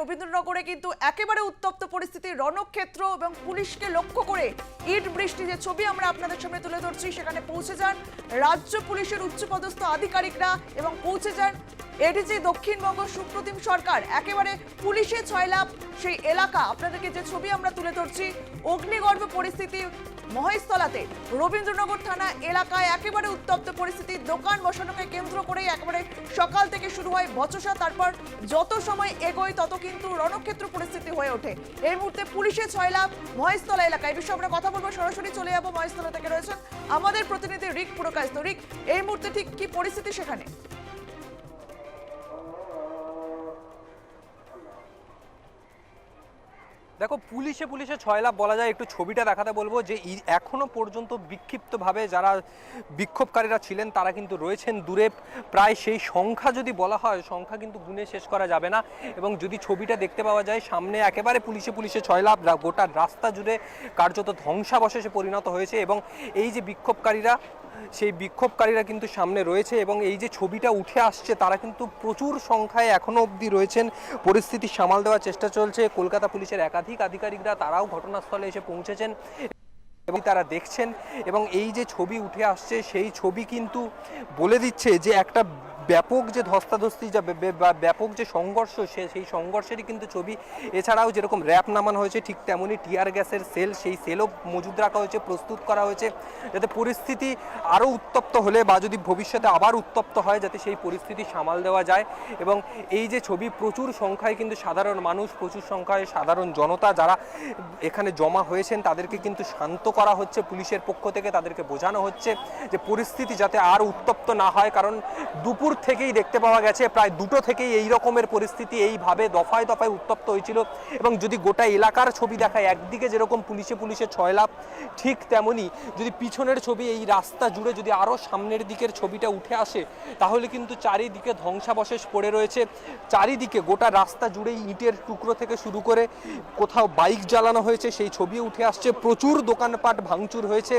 রবীন্দ্রনগরে কিন্তু একেবারে উত্তপ্ত পরিস্থিতি, রণক্ষেত্র এবং পুলিশকে লক্ষ্য করে ইট বৃষ্টি যে ছবি আমরা আপনাদের সামনে তুলে ধরছি, সেখানে পৌঁছে যান রাজ্য পুলিশের উচ্চপদস্থ আধিকারিকরা এবং পৌঁছে যান এডিজি দক্ষিণবঙ্গ সুপ্রতিম সরকার। একেবারে পুলিশে ছয় লাভ সেই এলাকা। আপনাদেরকে যে ছবি আমরা তুলে ধরছি, অগ্নিগর্ভ পরিস্থিতি মহেশতলাতে। রবীন্দ্রনগর থানা এলাকায় একেবারে উত্তপ্ত পরিস্থিতি। দোকান বসানোকে কেন্দ্র করেই একেবারে সকাল থেকে শুরু হয় বচসা, তারপর যত সময় এগোয় তত কিন্তু রণক্ষেত্র পরিস্থিতি হয়ে ওঠে। এই মুহূর্তে পুলিশে ছয় লাভ মহেশতলা এলাকায়। বিষয়ে আমরা কথা বলব। সরাসরি চলে যাব মহেশতলা থেকে রয়েছেন আমাদের প্রতিনিধি রিক পুরকায়স্ত রিক, এই মুহূর্তে ঠিক কি পরিস্থিতি সেখানে? দেখো, পুলিশে পুলিশে ছয় লাভ বলা যায়, একটু ছবিটা দেখাতে বলব যে ই- এখনও পর্যন্ত বিক্ষিপ্তভাবে যারা বিক্ষোভকারীরা ছিলেন, তারা কিন্তু রয়েছেন দূরে। প্রায় সেই সংখ্যা যদি বলা হয়, সংখ্যা কিন্তু গুণে শেষ করা যাবে না। এবং যদি ছবিটা দেখতে পাওয়া যায়, সামনে একেবারে পুলিশে পুলিশে ছয় লাভ গোটা রাস্তা জুড়ে কার্যত ধ্বংসাবশেষে পরিণত হয়েছে। এবং এই যে বিক্ষোভকারীরা, সেই বিক্ষোভকারীরা কিন্তু সামনে রয়েছে এবং এই যে ছবিটা উঠে আসছে, তারা কিন্তু প্রচুর সংখ্যায় এখনও অবধি রয়েছেন। পরিস্থিতি সামাল দেওয়ার চেষ্টা চলছে। কলকাতা পুলিশের একাধিক আধিকারিকরা তারাও ঘটনাস্থলে এসে পৌঁছেছেন এবং তারা দেখছেন এবং এই যে ছবি উঠে আসছে, সেই ছবি কিন্তু বলে দিচ্ছে যে একটা ব্যাপক যে ধস্তাধস্তি যা ব্যাপক যে সংঘর্ষ, সে সেই সংঘর্ষেরই কিন্তু ছবি। এছাড়াও যেরকম র্যাপ নামানো হয়েছে, ঠিক তেমনই টিয়ার গ্যাসের সেল, সেই সেলও মজুদ রাখা হয়েছে, প্রস্তুত করা হয়েছে, যাতে পরিস্থিতি আরও উত্তপ্ত হলে বা যদি ভবিষ্যতে আবার উত্তপ্ত হয়, যাতে সেই পরিস্থিতি সামাল দেওয়া যায়। এবং এই যে ছবি, প্রচুর সংখ্যায় কিন্তু সাধারণ মানুষ, প্রচুর সংখ্যায় সাধারণ জনতা যারা এখানে জমা হয়েছেন, তাদেরকে কিন্তু শান্ত করা হচ্ছে, পুলিশের পক্ষ থেকে তাদেরকে বোঝানো হচ্ছে যে পরিস্থিতি যাতে আর উত্তপ্ত না হয়। কারণ দুপুর থেকেই দেখতে পাওয়া গেছে, প্রায় দুটো থেকেই এই রকমের পরিস্থিতি এইভাবে দফায় দফায় উত্তপ্ত হয়েছিল। এবং যদি গোটা এলাকার ছবি দেখায়, একদিকে যেরকম পুলিশে পুলিশে ছয় লাভ ঠিক তেমনি যদি পিছনের ছবি এই রাস্তা জুড়ে যদি আরও সামনের দিকের ছবিটা উঠে আসে, তাহলে কিন্তু চারিদিকে ধ্বংসাবশেষ পড়ে রয়েছে। চারিদিকে গোটা রাস্তা জুড়েই ইটের টুকরো থেকে শুরু করে কোথাও বাইক জ্বালানো হয়েছে, সেই ছবি উঠে আসছে। প্রচুর দোকানপাট ভাঙচুর হয়েছে।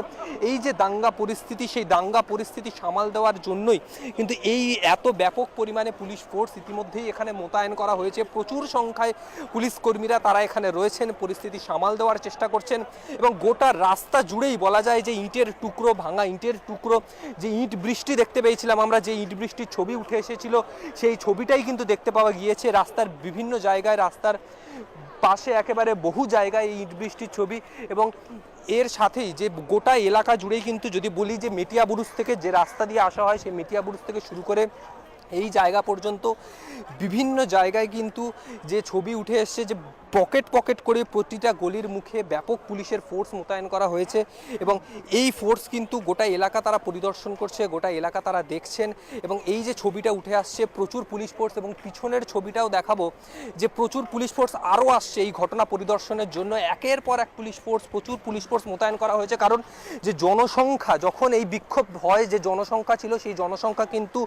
এই যে দাঙ্গা পরিস্থিতি, সেই দাঙ্গা পরিস্থিতি সামাল দেওয়ার জন্যই কিন্তু এই এত ব্যাপক পরিমাণে পুলিশ ফোর্স ইতিমধ্যেই এখানে মোতায়েন করা হয়েছে। প্রচুর সংখ্যায় পুলিশ কর্মীরা তারা এখানে রয়েছেন, পরিস্থিতি সামাল দেওয়ার চেষ্টা করছেন এবং গোটা রাস্তা জুড়েই বলা যায় যে ইটের টুকরো ভাঙা, ইটের টুকরো যে ইট বৃষ্টি দেখতে পেয়েছিলাম আমরা, যে ইট বৃষ্টির ছবি উঠে এসেছিল, সেই ছবিটাই কিন্তু দেখতে পাওয়া গিয়েছে। রাস্তার বিভিন্ন জায়গায় রাস্তার পাশে একেবারে বহু জায়গায় ইট বৃষ্টির ছবি এবং এর সাথেই যে গোটা এলাকা জুড়েই কিন্তু যদি বলি যে মেটিয়াবুরুজ থেকে যে রাস্তা দিয়ে আসা হয়, সেই মেটিয়াবুরুজ থেকে শুরু করে এই জায়গা পর্যন্ত বিভিন্ন জায়গায় কিন্তু যে ছবি উঠে এসছে যে পকেট পকেট করে প্রতিটা গলির মুখে ব্যাপক পুলিশের ফোর্স মোতায়েন করা হয়েছে এবং এই ফোর্স কিন্তু গোটা এলাকা তারা পরিদর্শন করছে, গোটা এলাকা তারা দেখছেন এবং এই যে ছবিটা উঠে আসছে, প্রচুর পুলিশ ফোর্স এবং পিছনের ছবিটাও দেখাবো যে প্রচুর পুলিশ ফোর্স আরও আসছে এই ঘটনা পরিদর্শনের জন্য। একের পর এক পুলিশ ফোর্স প্রচুর পুলিশ ফোর্স মোতায়েন করা হয়েছে কারণ যে জনসংখ্যা, যখন এই বিক্ষোভ হয়, যে জনসংখ্যা ছিল সেই জনসংখ্যা কিন্তু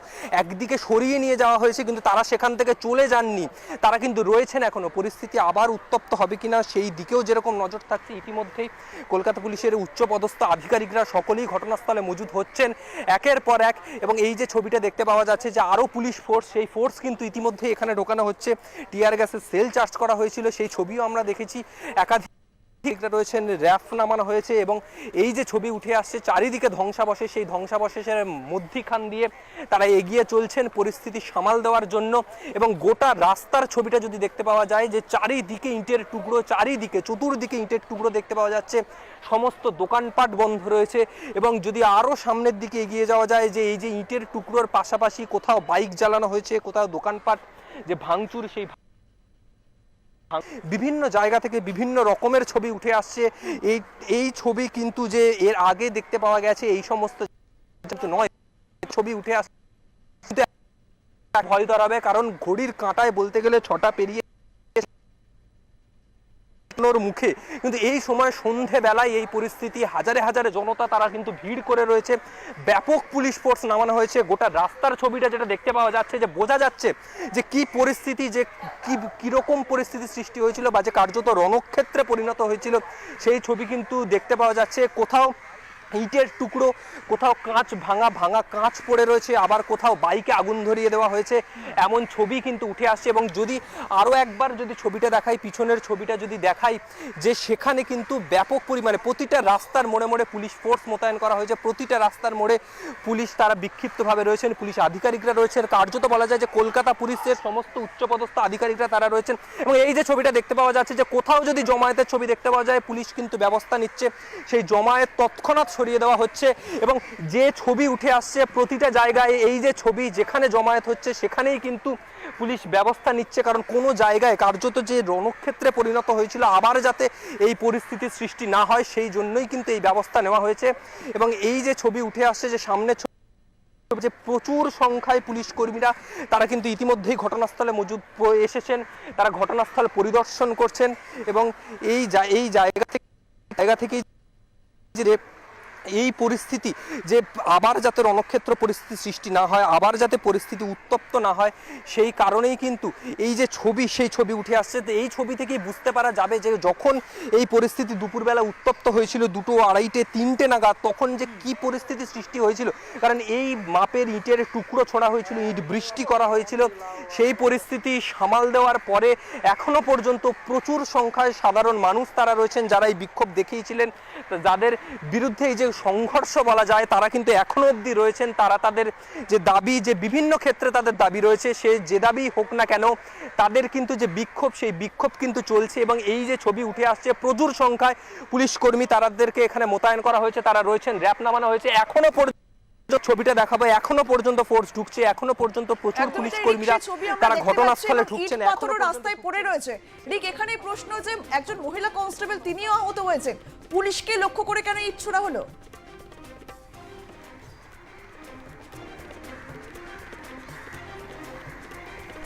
একদিকে সরিয়ে নিয়ে যাওয়া হয়েছে, কিন্তু তারা সেখান থেকে চলে যাননি। তারা কিন্তু রয়েছেন এখনও। পরিস্থিতি আবার উত্তপ্ত হবে কিনা সেই দিকেও যেরকম নজর থাকছে, ইতিমধ্যেই কলকাতা পুলিশের উচ্চপদস্থ আধিকারিকরা সকলেই ঘটনাস্থলে মজুদ হচ্ছেন একের পর এক। এবং এই যে ছবিটা দেখতে পাওয়া যাচ্ছে যে আরও পুলিশ ফোর্স সেই ফোর্স কিন্তু ইতিমধ্যেই এখানে ঢোকানো হচ্ছে। টিয়ার গ্যাসের সেল চার্জ করা হয়েছিল, সেই ছবিও আমরা দেখেছি। একাধিক আধিকারিকরা রয়েছেন, র্যাফ নামানো হয়েছে এবং এই যে ছবি উঠে আসছে, চারিদিকে ধ্বংসাবশেষ, সেই ধ্বংসাবশেষের মধ্যিখান দিয়ে তারা এগিয়ে চলছেন পরিস্থিতি সামাল দেওয়ার জন্য এবং গোটা রাস্তার ছবিটা যদি দেখতে পাওয়া যায় যে চারিদিকে ইঁটের টুকরো, চারিদিকে, চতুর্দিকে ইঁটের টুকরো দেখতে পাওয়া যাচ্ছে, সমস্ত দোকানপাট বন্ধ রয়েছে এবং যদি আরও সামনের দিকে এগিয়ে যাওয়া যায় যে এই যে ইঁটের টুকরোর পাশাপাশি কোথাও বাইক জ্বালানো হয়েছে, কোথাও দোকানপাট যে ভাঙচুর সেই বিভিন্ন জায়গা থেকে বিভিন্ন রকমের ছবি উঠে আসছে। এই এই ছবি কিন্তু যে এর আগে দেখতে পাওয়া গেছে, এই সমস্ত নয়। ছবি উঠে আসছে ভয় ধরাবে, কারণ ঘড়ির কাঁটায় বলতে গেলে ছটা পেরিয়ে ওর মুখে। কিন্তু এই সময় সন্ধে বেলায় এই পরিস্থিতি, হাজারে হাজারে জনতা তারা কিন্তু ভিড় করে রয়েছে। ব্যাপক পুলিশ ফোর্স নামানো হয়েছে। গোটা রাস্তার ছবিটা যেটা দেখতে পাওয়া যাচ্ছে, যে বোঝা যাচ্ছে যে কি পরিস্থিতি, যে কি, কীরকম পরিস্থিতি সৃষ্টি হয়েছিল বা যে কার্যত রণক্ষেত্রে পরিণত হয়েছিল, সেই ছবি কিন্তু দেখতে পাওয়া যাচ্ছে। কোথাও ইটের টুকরো, কোথাও কাঁচ ভাঙা ভাঙা কাঁচ পড়ে রয়েছে, আবার কোথাও বাইকে আগুন ধরিয়ে দেওয়া হয়েছে। এমন ছবি কিন্তু উঠে আসছে এবং যদি আরও একবার যদি ছবিটা দেখাই, পিছনের ছবিটা যদি দেখাই, যে সেখানে কিন্তু ব্যাপক পরিমাণে প্রতিটা রাস্তার মোড়ে মোড়ে পুলিশ ফোর্স মোতায়েন করা হয়েছে। প্রতিটা রাস্তার মোড়ে পুলিশ তারা বিক্ষিপ্তভাবে রয়েছেন, পুলিশ আধিকারিকরা রয়েছেন। কার্যত বলা যায় যে কলকাতা পুলিশের সমস্ত উচ্চপদস্থ আধিকারিকরা তারা রয়েছেন। এবং এই যে ছবিটা দেখতে পাওয়া যাচ্ছে যে কোথাও যদি জমায়েতের ছবি দেখতে পাওয়া যায়, পুলিশ কিন্তু ব্যবস্থা নিচ্ছে। সেই জমায়েত তৎক্ষণাৎ সরিয়ে দেওয়া হচ্ছে এবং যে ছবি উঠে আসছে প্রতিটা জায়গায় এই যে ছবি যেখানে জমায়েত হচ্ছে সেখানেই কিন্তু পুলিশ ব্যবস্থা নিচ্ছে। কারণ কোনো জায়গায় কার্যত যে রণক্ষেত্রে পরিণত হয়েছিল, আবার যাতে এই পরিস্থিতির সৃষ্টি না হয় সেই জন্যই কিন্তু এই ব্যবস্থা নেওয়া হয়েছে। এবং এই যে ছবি উঠে আসছে যে সামনে যে প্রচুর সংখ্যায় পুলিশ কর্মীরা, তারা কিন্তু ইতিমধ্যেই ঘটনাস্থলে মজুদ এসেছেন। তারা ঘটনাস্থল পরিদর্শন করছেন এবং এই এই জায়গা থেকে জায়গা থেকেই যে এই পরিস্থিতি যে আবার যাতে রণক্ষেত্র পরিস্থিতি সৃষ্টি না হয়, আবার যাতে পরিস্থিতি উত্তপ্ত না হয়, সেই কারণেই কিন্তু এই যে ছবি, সেই ছবি উঠে আসছে। এই ছবি থেকেই বুঝতে পারা যাবে যে যখন এই পরিস্থিতি দুপুরবেলা উত্তপ্ত হয়েছিল দুটো আড়াইটে, তিনটে নাগাদ, তখন যে কি পরিস্থিতি সৃষ্টি হয়েছিল। কারণ এই মাপের ইটের টুকরো ছোড়া হয়েছিল, ইট বৃষ্টি করা হয়েছিল। সেই পরিস্থিতি সামাল দেওয়ার পরে এখনও পর্যন্ত প্রচুর সংখ্যায় সাধারণ মানুষ তারা রয়েছেন যারা এই বিক্ষোভ দেখিয়েছিলেন। যাদের বিরুদ্ধে এই যে সংঘর্ষ বলা যায় তারা কিন্তু এখনও অবধি রয়েছেন। তারা তাদের যে দাবি যে বিভিন্ন ক্ষেত্রে তাদের দাবি রয়েছে সে যে দাবি হোক না কেন তাদের কিন্তু যে বিক্ষোভ সেই বিক্ষোভ কিন্তু চলছে এবং এই যে ছবি উঠে আসছে প্রচুর সংখ্যায় পুলিশ কর্মী তাদেরকে এখানে মোতায়েন করা হয়েছে তারা রয়েছেন র্যাপ নামানো হয়েছে। এখনও পর্যন্ত ছবিটা দেখাবো এখনও পর্যন্ত ফোর্স ঢুকছে এখনও পর্যন্ত প্রচুর পুলিশ কর্মীরা তারা ঘটনাস্থলে ঢুকছেন এখনও রাস্তায় পড়ে রয়েছে। রিক এখানেই প্রশ্ন যে একজন মহিলা কনস্টেবল তিনিও আহত হয়েছেন। পুলিশকে লক্ষ্য করে কেন ইট ছোড়া হলো?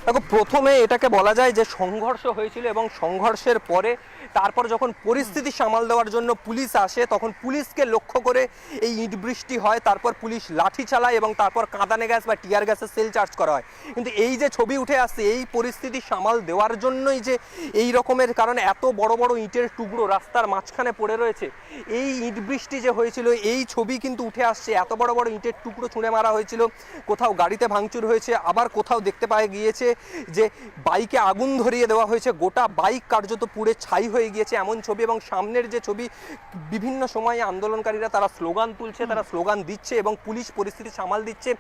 দেখো, প্রথমে এটাকে বলা যায় যে সংঘর্ষ হয়েছিল এবং সংঘর্ষের পরে তারপর যখন পরিস্থিতি সামাল দেওয়ার জন্য পুলিশ আসে, তখন পুলিশকে লক্ষ্য করে এই ইট বৃষ্টি হয়, তারপর পুলিশ লাঠি চালায় এবং তারপর কাঁদানে গ্যাস বা টিয়ার গ্যাসের সেল চার্জ করা হয়। কিন্তু এই যে ছবি উঠে আসছে, এই পরিস্থিতি সামাল দেওয়ার জন্যই যে এই রকমের কারণ এত বড় বড় ইটের টুকরো রাস্তার মাঝখানে পড়ে রয়েছে, এই ইট বৃষ্টি যে হয়েছিল, এই ছবি কিন্তু উঠে আসছে। এত বড় বড় ইটের টুকরো ছুঁড়ে মারা হয়েছিল, কোথাও গাড়িতে ভাঙচুর হয়েছে, আবার কোথাও দেখতে পাওয়া গিয়েছে। যে বাইকে আগুন ধরিয়ে দেওয়া হয়েছে, গোটা বাইক কার্যত পুড়ে ছাই হয়ে গিয়েছে এমন ছবি এবং সামনের যে ছবি, বিভিন্ন সময়ে আন্দোলনকারীরা তারা স্লোগান তুলছে, তারা স্লোগান দিচ্ছে এবং পুলিশ পরিস্থিতি সামাল দিচ্ছে।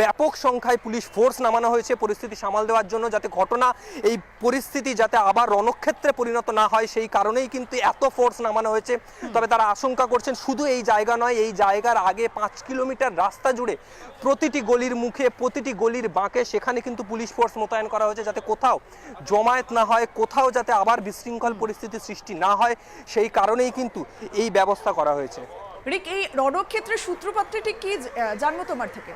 ব্যাপক সংখ্যায় পুলিশ ফোর্স নামানো হয়েছে পরিস্থিতি সামাল দেওয়ার জন্য যাতে ঘটনা, এই পরিস্থিতি যাতে আবার রণক্ষেত্রে পরিণত না হয় সেই কারণেই কিন্তু এত ফোর্স নামানো হয়েছে। তবে তারা আশঙ্কা করছেন, শুধু এই জায়গা নয়, এই জায়গার আগে পাঁচ কিলোমিটার রাস্তা জুড়ে প্রতিটি গলির মুখে, প্রতিটি গলির বাঁকে সেখানে কিন্তু পুলিশ ফোর্স মোতায়েন করা হয়েছে যাতে কোথাও জমায়েত না হয়, কোথাও যাতে আবার বিশৃঙ্খল পরিস্থিতি সৃষ্টি না হয়, সেই কারণেই কিন্তু এই ব্যবস্থা করা হয়েছে। রিক, এই রণক্ষেত্রের সূত্রপাতটি ঠিক কি জানব তোমার থেকে?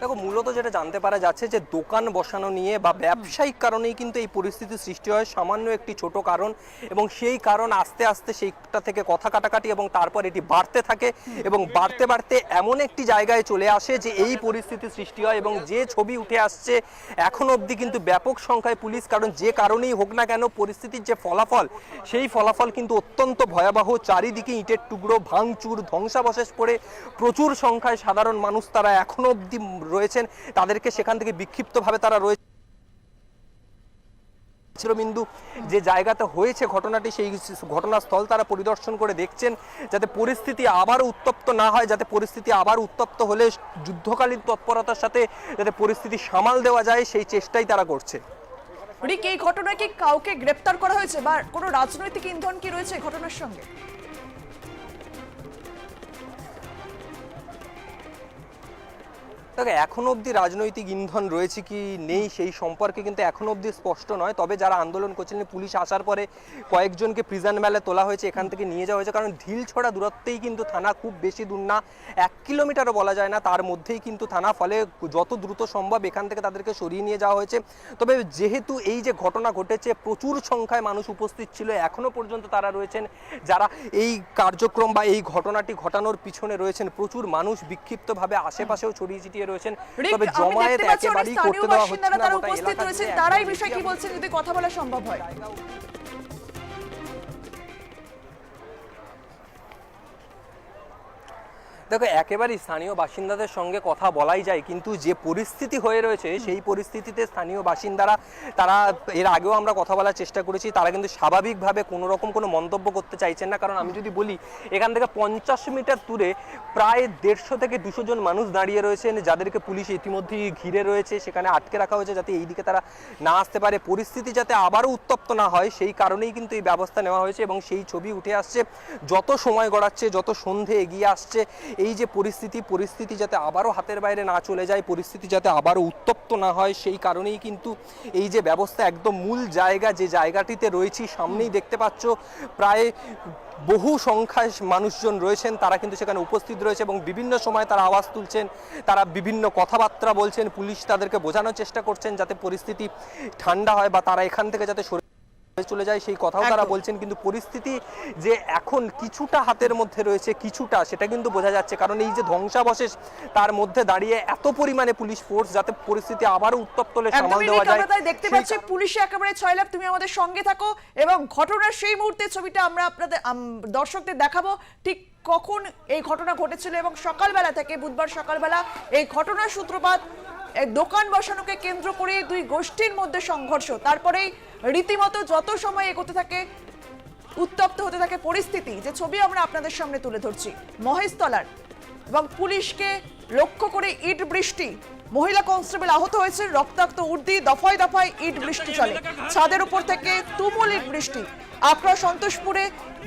দেখো, মূলত যেটা জানতে পারা যাচ্ছে যে দোকান বসানো নিয়ে বা ব্যবসায়িক কারণেই কিন্তু এই পরিস্থিতি সৃষ্টি হয়। সামান্য একটি ছোট কারণ এবং সেই কারণ আস্তে আস্তে সেইটা থেকে কথা কাটাকাটি এবং তারপর এটি বাড়তে থাকে এবং বাড়তে বাড়তে এমন একটি জায়গায় চলে আসে যে এই পরিস্থিতি সৃষ্টি হয় এবং যে ছবি উঠে আসছে এখন অবধি কিন্তু ব্যাপক সংখ্যায় পুলিশ, কারণ যে কারণেই হোক না কেন পরিস্থিতির যে ফলাফল, সেই ফলাফল কিন্তু অত্যন্ত ভয়াবহ। চারিদিকে ইটের টুকরো, ভাঙচুর, ধ্বংসাবশেষ পড়ে প্রচুর সংখ্যায় সাধারণ মানুষ, তারা এখনও অবধি রয়েছেন, তাদেরকে সেখান থেকে বিক্ষিপ্তভাবে তারা রয়েছে। বিন্দু যে জায়গাতে হয়েছে ঘটনাটি, সেই ঘটনাস্থল তারা পরিদর্শন করে দেখছেন, যাতে পরিস্থিতি আবার উত্তপ্ত না হয়, যাতে পরিস্থিতি আবার উত্তপ্ত হলে যুদ্ধকালীন তৎপরতার সাথে যাতে পরিস্থিতি সামাল দেওয়া যায়, সেই চেষ্টাই তারা করছে। এই ঘটনায় কি কাউকে গ্রেপ্তার করা হয়েছে বা কোনো রাজনৈতিক ইন্ধন কি রয়েছে ঘটনার সঙ্গে? দেখো, এখনও অবধি রাজনৈতিক ইন্ধন রয়েছে কি নেই সেই সম্পর্কে কিন্তু এখনও অবধি স্পষ্ট নয়। তবে যারা আন্দোলন করছিলেন পুলিশ আসার পরে কয়েকজনকে প্রিজন ম্যালে তোলা হয়েছে, এখান থেকে নিয়ে যাওয়া হয়েছে। কারণ ঢিল ছড়া দূরত্বেই কিন্তু থানা খুব বেশি দূর না, এক কিলোমিটারও বলা যায় না। তার মধ্যেই কিন্তু থানা, ফলে যত দ্রুত সম্ভব এখান থেকে তাদেরকে সরিয়ে নিয়ে যাওয়া হয়েছে। তবে যেহেতু এই যে ঘটনা ঘটেছে, প্রচুর সংখ্যায় মানুষ উপস্থিত ছিল এখনও পর্যন্ত তারা রয়েছেন। যারা এই কার্যক্রম বা এই ঘটনাটি ঘটানোর পিছনে রয়েছেন, প্রচুর মানুষ বিক্ষিপ্তভাবে আশেপাশেও ছড়িয়ে ছিটিয়ে রয়েছেন। তবে জমায়েত একেবারেই করতে দেওয়া হচ্ছে না তারা উপস্থিত রয়েছেন। তারাই বিষয়টি কি বলছেন যদি কথা বলা সম্ভব হয়। দেখো একেবারেই স্থানীয় বাসিন্দাদের সঙ্গে কথা বলাই যায় কিন্তু যে পরিস্থিতি হয়ে রয়েছে সেই পরিস্থিতিতে স্থানীয় বাসিন্দারা তারা এর আগেও আমরা কথা বলার চেষ্টা করেছি তারা কিন্তু স্বাভাবিকভাবে কোনো রকম কোনো মন্তব্য করতে চাইছেন না। কারণ আমি যদি বলি এখান থেকে পঞ্চাশ মিটার দূরে প্রায় দেড়শো থেকে দুশো জন মানুষ দাঁড়িয়ে রয়েছেন যাদেরকে পুলিশ ইতিমধ্যেই ঘিরে রয়েছে সেখানে আটকে রাখা হয়েছে যাতে এই দিকে তারা না আসতে পারে। পরিস্থিতি যাতে আবারও উত্তপ্ত না হয় সেই কারণেই কিন্তু এই ব্যবস্থা নেওয়া হয়েছে এবং সেই ছবি উঠে আসছে। যত সময় গড়াচ্ছে যত সন্ধে এগিয়ে আসছে এই যে পরিস্থিতি পরিস্থিতি যাতে আবারও হাতের বাইরে না চলে যায়, পরিস্থিতি যাতে আবারও উত্তপ্ত না হয়, সেই কারণেই কিন্তু এই যে ব্যবস্থা একদম মূল জায়গা, যে জায়গাটিতে রয়েছি, সামনেই দেখতে পাচ্ছ প্রায় বহু সংখ্যায় মানুষজন রয়েছেন, তারা কিন্তু সেখানে উপস্থিত রয়েছে এবং বিভিন্ন সময় তারা আওয়াজ তুলছেন, তারা বিভিন্ন কথাবার্তা বলছেন, পুলিশ তাদেরকে বোঝানোর চেষ্টা করছেন যাতে পরিস্থিতি ঠান্ডা হয় বা তারা এখান থেকে যাতে সরে চলে যায় সেই কথাও তারা বলছেন। কিন্তু পরিস্থিতি যে এখন কিছুটা হাতের মধ্যে রয়েছে কিছুটা সেটা কিন্তু বোঝা যাচ্ছে। কারণ এই যে ধ্বংসাবশেষ তার মধ্যে দাঁড়িয়ে এত পরিমাণে পুলিশ ফোর্স যাতে পরিস্থিতি আবারও উত্তপ্ত হলে সামাল দেওয়া যায় দেখতে পাচ্ছি পুলিশে একেবারে ছয় লাখ তুমি আমাদের সঙ্গে থাকো। এবং ঘটনার সেই মুহূর্তে ছবিটা আমরা আপনাদের দর্শকদের দেখাবো। ঠিক কখন এই ঘটনা ঘটেছিল এবং সকালবেলা থেকে বুধবার সকালবেলা এই ঘটনার সূত্রপাত দোকান বসানোকে কেন্দ্র করে দুই গোষ্ঠীর মধ্যে সংঘর্ষ। তারপরেই রীতিমতো যত সময় এগোতে থাকে, উত্তপ্ত হতে থাকে পরিস্থিতি, যে ছবি আমরা আপনাদের সামনে তুলে ধরছি। মহেশতলার এবং পুলিশকে লক্ষ্য করে ইট বৃষ্টি। মহিলা কনস্টেবল আহত হয়েছে, রক্তাক্ত উর্দি, দফায় দফায় ইট বৃষ্টি চলে। ছাদের উপর থেকে তুমুল ইট বৃষ্টি। আকরা সন্তোষপুরে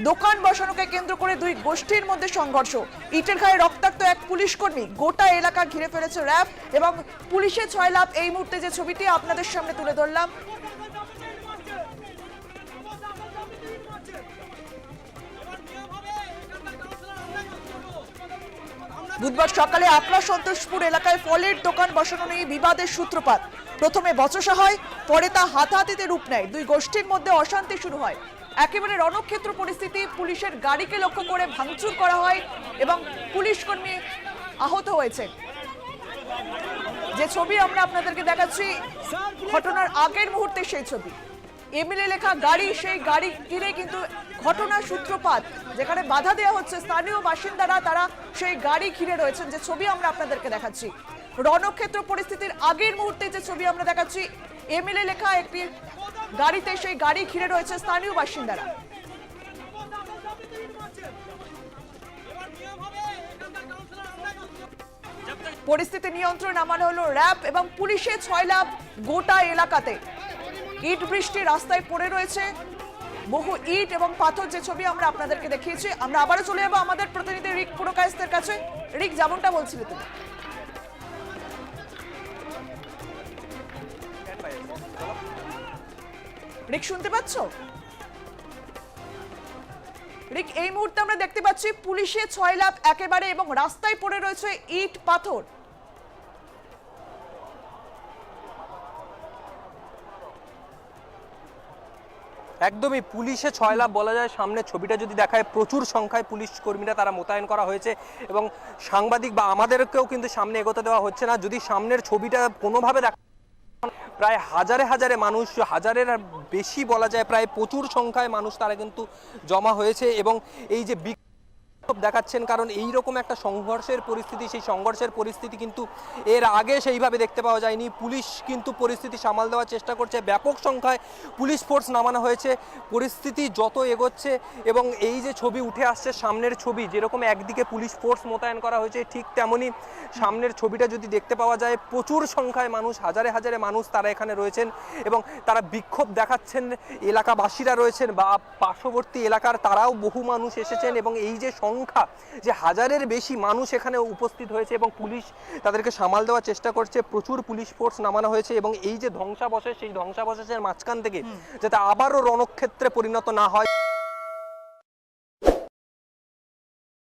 দোকান বসানোকে কেন্দ্র করে দুই গোষ্ঠীর মধ্যে সংঘর্ষ। ইটের ঘায়ে রক্তাক্ত এক পুলিশ কর্মী গোটা এলাকা ঘিরে ফেলেছে র্যাব এবং পুলিশের ছয় লাভ এই মুহূর্তে যে ছবিটি আপনাদের সামনে তুলে ধরলাম। বুধবার সকালে আকরা সন্তোষপুর এলাকায় ফলের দোকান বসানো নিয়ে বিবাদের সূত্রপাত। প্রথমে বচসা হয়, পরে তা হাতাহাতিতে রূপ নেয়। দুই গোষ্ঠীর মধ্যে অশান্তি শুরু হয়। একেবারে রণক্ষেত্র পরিস্থিতি, পুলিশের গাড়িকে লক্ষ্য করে ভাঙচুর করা হয় এবং পুলিশ কর্মী আহত হয়েছে। যে ছবি আমরা আপনাদেরকে দেখাচ্ছি, ঘটনার আগের মুহূর্তে সেই ছবি। এমএলএ লেখা গাড়ি, সেই গাড়ি ঘিরে কিন্তু ঘটনার সূত্রপাত, যেখানে বাধা দেওয়া হচ্ছে স্থানীয় বাসিন্দারা, তারা সেই গাড়ি ঘিরে রয়েছেন। যে ছবি আমরা আপনাদেরকে দেখাচ্ছি, রণক্ষেত্র পরিস্থিতির আগের মুহূর্তে যে ছবি আমরা দেখাচ্ছি, এমএলএ লেখা একটি গাড়িতে সেই গাড়ি ঘিরে রয়েছে স্থানীয় বাসিন্দারা। পরিস্থিতি নিয়ন্ত্রণে নামানো হলো র্যাব এবং পুলিশের ছয় লাভ গোটা এলাকাতে। ইট বৃষ্টি রাস্তায় পড়ে রয়েছে। বহু ইট এবং পাথর যে ছবি আমরা আপনাদেরকে দেখিয়েছি, আমরা আবারও চলে যাব আমাদের প্রতিনিধি রিক পুরকায়েস্তের কাছে। রিক, যেমনটা বলছিলে তুমি। রিক, শুনতে পাচ্ছ? রিক, এই মুহূর্তে আমরা দেখতে পাচ্ছি পুলিশের ছয় লাভ একেবারে এবং রাস্তায় পড়ে রয়েছে ইট পাথর। একদমই পুলিশে ছয় লাভ বলা যায়। সামনে ছবিটা যদি দেখায়, প্রচুর সংখ্যায় পুলিশ কর্মীরা তারা মোতায়েন করা হয়েছে এবং সাংবাদিক বা আমাদেরকেও কিন্তু সামনে এগোতে দেওয়া হচ্ছে না। যদি সামনের ছবিটা কোনোভাবে দেখা প্রায় হাজারে হাজারে মানুষ, হাজারের বেশি বলা যায় প্রায় প্রচুর সংখ্যায় মানুষ তারা কিন্তু জমা হয়েছে এবং এই যে দেখাচ্ছেন, কারণ এই রকম একটা সংঘর্ষের পরিস্থিতি, সেই সংঘর্ষের পরিস্থিতি কিন্তু এর আগে সেইভাবে দেখতে পাওয়া যায়নি। পুলিশ কিন্তু পরিস্থিতি সামাল দেওয়ার চেষ্টা করছে। ব্যাপক সংখ্যায় পুলিশ ফোর্স নামানো হয়েছে। পরিস্থিতি যত এগোচ্ছে এবং এই যে ছবি উঠে আসছে, সামনের ছবি, যেরকম একদিকে পুলিশ ফোর্স মোতায়েন করা হয়েছে, ঠিক তেমনই সামনের ছবিটা যদি দেখতে পাওয়া যায়, প্রচুর সংখ্যায় মানুষ, হাজারে হাজারে মানুষ তারা এখানে রয়েছেন এবং তারা বিক্ষোভ দেখাচ্ছেন। এলাকাবাসীরা রয়েছেন বা পার্শ্ববর্তী এলাকার তারাও বহু মানুষ এসেছেন এবং এই যে সংখ্যা যে হাজারের বেশি মানুষ এখানে উপস্থিত হয়েছে এবং পুলিশ তাদেরকে সামাল দেওয়ার চেষ্টা করছে। প্রচুর পুলিশ ফোর্স নামানো হয়েছে এবং এই যে ধ্বংসাবশেষ সেই ধ্বংসাবশেষের মাঝখান থেকে যাতে আবারও রণক্ষেত্রে পরিণত না হয়।